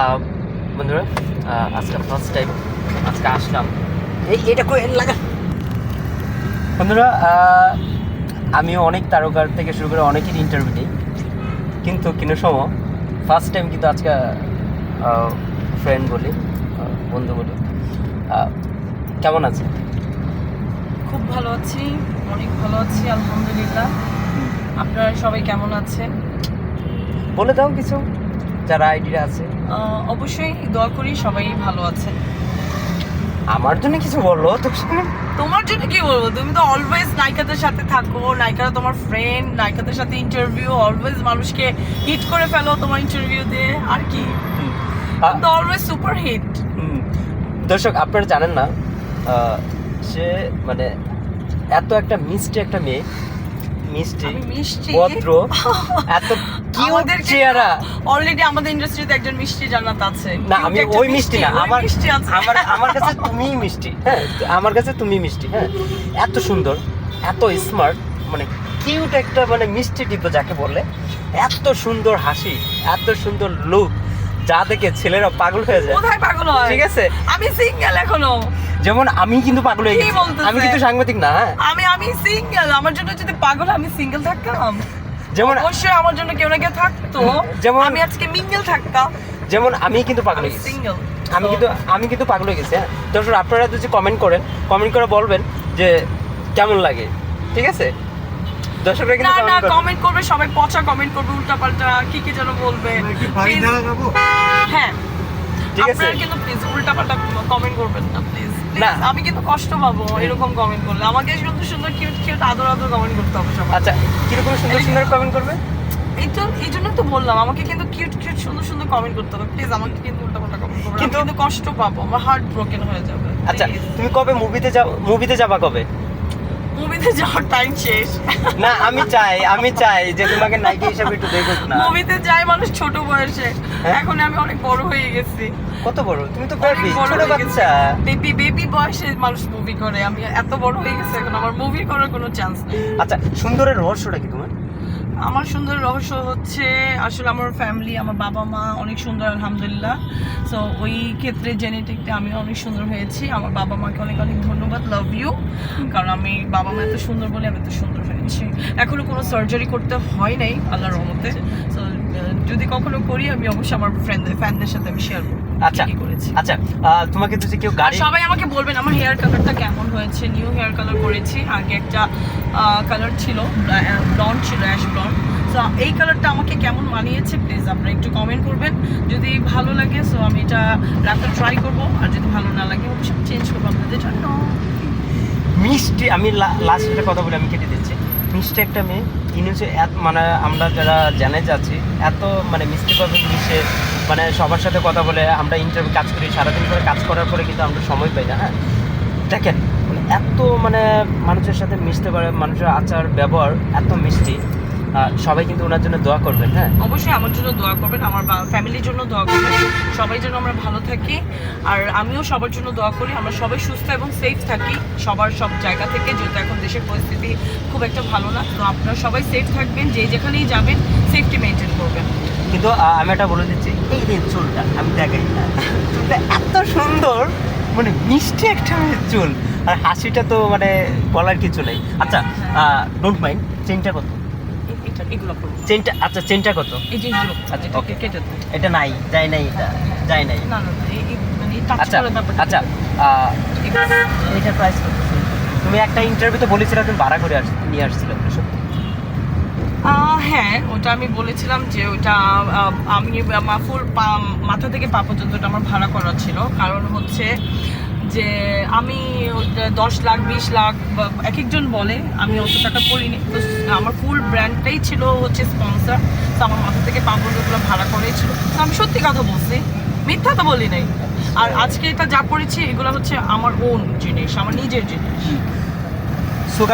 আহ, বন্ধুরা আজকে first time আজকে আসলাম। এই এটা করে লাগা। বন্ধুরা আহ, আমি অনেক তারকার থেকে শুরু করে অনেকের ইন্টারভিউ দিই কিন্তু কোনো সময় ফার্স্ট টাইম কিন্তু আজকে ফ্রেন্ড বলি বন্ধু বলি। কেমন আছে খুব ভালো আছি অনেক ভালো আছি আলহামদুলিল্লাহ। আপনারা সবাই কেমন আছেন? বলে দাও কিছু। যারা আইডিয়া আছে। অবশ্যই দোয়া করি সবাই ভালো আছে। আমার জন্য কিছু বলল তোমার জন্য কি বলব? তুমি তো অলওয়েজ নায়িকাদের সাথে থাকো নায়িকারা তোমার ফ্রেন্ড নায়িকাদের সাথে ইন্টারভিউ অলওয়েজ মানুষকে হিট করে ফেলো তোমার ইন্টারভিউ দিয়ে। আর কি? তো অলওয়েজ সুপার হিট দর্শক আপনারা জানেন না সে মানে এত একটা মিষ্টি একটা মেয়ে মিষ্টি ভদ্র এত কিউট চেহারা। অলরেডি আমাদের ইন্ডাস্ট্রিতে একজন মিষ্টি জান্নাত আছে। না আমি ওই মিষ্টি না আমার আমার আমার কাছে তুমিই মিষ্টি হ্যাঁ আমার কাছে তুমি মিষ্টি হ্যাঁ। এত সুন্দর এত স্মার্ট মানে কিউট একটা মানে মিষ্টি টিপ যাকে বলে এত সুন্দর হাসি এত সুন্দর লুক যা দেখে ছেলেরা পাগল হয়ে যায়। কোথায় পাগল হয়? ঠিক আছে? আমি সিঙ্গেল এখনও। যেমন আমি কিন্তু পাগল হয়ে গেছি। আমি কিন্তু সাংবাদিক না হ্যাঁ। আমি আমি সিঙ্গেল আমার জন্য যদি পাগল আমি সিঙ্গেল থাকতাম? যেমন অবশ্যই আমার জন্য কেউ না কেউ থাকতো। যেমন- আমি আজকে মিঙ্গেল থাকতাম। যেমন আমি কিন্তু পাগল আমি হয়ে গেছি। সিঙ্গেল আমি কিন্তু আমি কিন্তু পাগল হয়ে গেছি হ্যাঁ। দর্শক আপনারা যদি কমেন্ট করেন কমেন্ট করে বলবেন যে কেমন লাগে ঠিক আছে? দর্শকরা কিন্তু না। কমেন্ট করবে। সবাই পচা কমেন্ট করবে উল্টাপাল্টা কি কি যেন বলবে। হ্যাঁ। ঠিক আছে। কিন্তু প্লিজ উল্টাপাল্টা কমেন্ট করবেন না প্লিজ না। আমি কিন্তু কষ্ট পাবো এরকম কমেন্ট করলে। আমাকে সুন্দর সুন্দর কিউট কিউট আদর আদর কমেন্ট করতে হবে সবাই আচ্ছা কীরকম সুন্দর সুন্দর কমেন্ট করবে? এই তো এই জন্য তো বললাম আমাকে কিন্তু কিউট কিউট সুন্দর সুন্দর কমেন্ট করতে হবে। প্লিজ আমাকে কিন্তু উল্টাপাল্টা কমেন্ট করবে। কিন্তু কষ্ট পাবো আমার হার্ট ব্রোকেন হয়ে যাবে। আচ্ছা তুমি কবে মুভিতে যাও মুভিতে যাবা কবে? মুভিতে যাওয়ার টাইম শেষ। না আমি চাই আমি চাই যে তোমাকে নায়িকা হিসাবে একটু দেখুক না। মুভিতে যায় মানুষ ছোট বয়সে। হ্যাঁ? এখন আমি অনেক বড় হয়ে গেছি। কত বড়? তুমি তো বেবি ছোট বাচ্চা। বেবি বেবি বয়সে মানুষ মুভি করে। আমি এত বড় হয়ে গেছি এখন আমার মুভি করার কোনো চান্স নেই। আচ্ছা সুন্দরের রহস্যটা কি তোমার? আমার সুন্দর রহস্য হচ্ছে আসলে আমার ফ্যামিলি আমার বাবা মা অনেক সুন্দর, আলহামদুলিল্লাহ। সো ওই ক্ষেত্রে জেনেটিকটা আমি অনেক সুন্দর হয়েছি। আমার বাবা মাকে অনেক অনেক ধন্যবাদ লাভ ইউ কারণ আমি বাবা মা এত সুন্দর বলে আমি এত সুন্দর হয়েছি। এখনও কোনো সার্জারি করতে হয় নাই, আল্লাহর রহমতে। সো যদি কখনো করি, আমি অবশ্যই আমার ফ্রেন্ডদের ফ্যানদের সাথে আমি শেয়ার করব। আচ্ছা কি করেছি। আচ্ছা তোমাকে তো কেউ গাড়ি সবাই আমাকে বলবেন আমার হেয়ার কালারটা কেমন হয়েছে? নিউ হেয়ার কালার করেছি। আগে একটা কালার ছিল ব্লন্ড ছিল অ্যাশ ব্লন্ড সো এই কালারটা আমাকে কেমন মানিয়েছে প্লিজ আপনারা একটু কমেন্ট করবেন। যদি ভালো লাগে সো আমি এটা রাখতে ট্রাই করব। আর যদি ভালো না লাগে অবশ্যই চেঞ্জ করব আপনাদের জন্য। মিষ্টি আমি লাস্ট একটা কথা বলে আমি কেটে দিচ্ছি। মিষ্টি একটা মেয়ে কিনেছে এত মানে আমরা যারা জানে যাচ্ছি এত মানে মিষ্টিভাবে মিশে মানে সবার সাথে কথা বলে আমরা ইন্টারভিউ কাজ করি, সারাদিন করে কাজ করার পরে কিন্তু আমরা সময় পাই না হ্যাঁ? দেখেন মানে এত মানে মানুষের সাথে মিশতে পারে, মানুষের আচার, ব্যবহার এত মিষ্টি সবাই কিন্তু ওনার জন্য দোয়া করবেন হ্যাঁ? অবশ্যই আমার জন্য দোয়া করবেন, আমার ফ্যামিলির জন্য দোয়া করবেন, সবাই যেন আমরা ভালো থাকি। আর আমিও সবার জন্য দোয়া করি, আমরা সবাই সুস্থ এবং সেফ থাকি, সবার সব জায়গা থেকে, যেহেতু এখন দেশের পরিস্থিতি খুব একটা ভালো না, তো আপনারা সবাই সেফ থাকবেন, যে যেখানেই যাবেন সেফটি মেনটেন করবেন। কিন্তু আমি এটা বলে দিচ্ছি এই যে চুলটা আমি দেখাই। না চুলটা এত সুন্দর মানে মিষ্টি একটা চুল। আর হাসিটা তো মানে বলার কিছু নেই। আচ্ছা ডোন্ট মাইন্ড চেনটা কত? এটা এগুলো চেনটা আচ্ছা চেনটা কত? আচ্ছা, এটাকে okay. এটা নাই যায় নাই এটা যায় নাই। মানে আচ্ছা আচ্ছা এটার প্রাইস তুমি একটা ইন্টারভিউতে বলেছিলে তুমি ভাড়া করে আস নিয়ে আসছিলে সত্যি হ্যাঁ ওটা আমি বলেছিলাম যে ওটা আমি পা, মাথা থেকে পা পর্যন্ত ওটা আমার ভাড়া করা ছিল। কারণ হচ্ছে যে আমি দশ লাখ, বিশ লাখ এক একজন বলে, আমি অত টাকা করিনি। তো আমার ফুল ব্র্যান্ডটাই ছিল হচ্ছে স্পন্সর। তো আমার মাথা থেকে পা পর্যন্ত ভাড়া করেই ছিল। তো আমি সত্যি কথা বলছি, মিথ্যা তো বলি নাই। আর আজকে এটা যা করেছি, এগুলো হচ্ছে আমার ওন জিনিস, আমার নিজের জিনিস।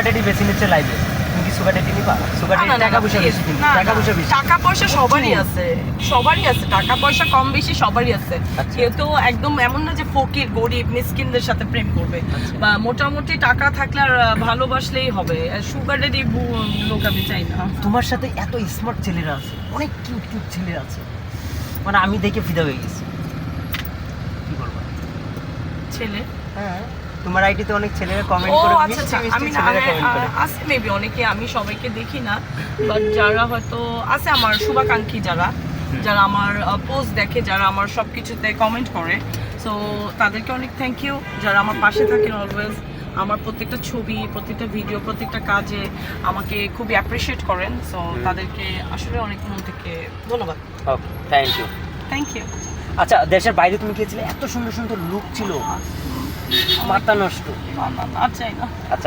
ডেডি বেশি নিচ্ছে লাইভে তুমি কি সুগার নিবা? সুগার টাকা পয়সা বেশি টাকা পয়সা বেশি টাকা পয়সা সবারই আছে সবারই আছে টাকা পয়সা কম বেশি সবারই আছে। আচ্ছা। কেউ তো একদম এমন না যে ফকির গরিব মিসকিনদের সাথে প্রেম করবে। আচ্ছা। বা মোটামুটি টাকা থাকলে আর ভালোবাসলেই হবে। সুগার লোক আমি চাই না। তোমার সাথে এত স্মার্ট ছেলেরা আছে অনেক কিউট কিউট ছেলেরা আছে। মানে আমি দেখে ফিদা হয়ে গেছি। কি বলব? ছেলে? হ্যাঁ। তোমার আইডিতে অনেক ছেলেরা কমেন্ট করে আচ্ছা মিষ্টি আচ্ছা। মিষ্টি আমি না ছেলেরা কমেন্ট করে। হ্যাঁ, আছে মেবি অনেকে আমি সবাইকে দেখি না বাট যারা হয়তো আছে আমার শুভাকাঙ্ক্ষী যারা যারা আমার পোস্ট দেখে যারা আমার সব কিছুতে কমেন্ট করে। সো তাদেরকে অনেক থ্যাংক ইউ যারা আমার পাশে থাকেন অলওয়েজ আমার প্রত্যেকটা ছবি প্রত্যেকটা ভিডিও প্রত্যেকটা কাজে আমাকে খুবই অ্যাপ্রিসিয়েট করেন। সো তাদেরকে আসলে অনেক মন থেকে ধন্যবাদ। Okay thank you thank you আচ্ছা দেশের বাইরে তুমি গিয়েছিলে এত সুন্দর সুন্দর লুক ছিল। মাথা নষ্ট। না না না চাই না আচ্ছা।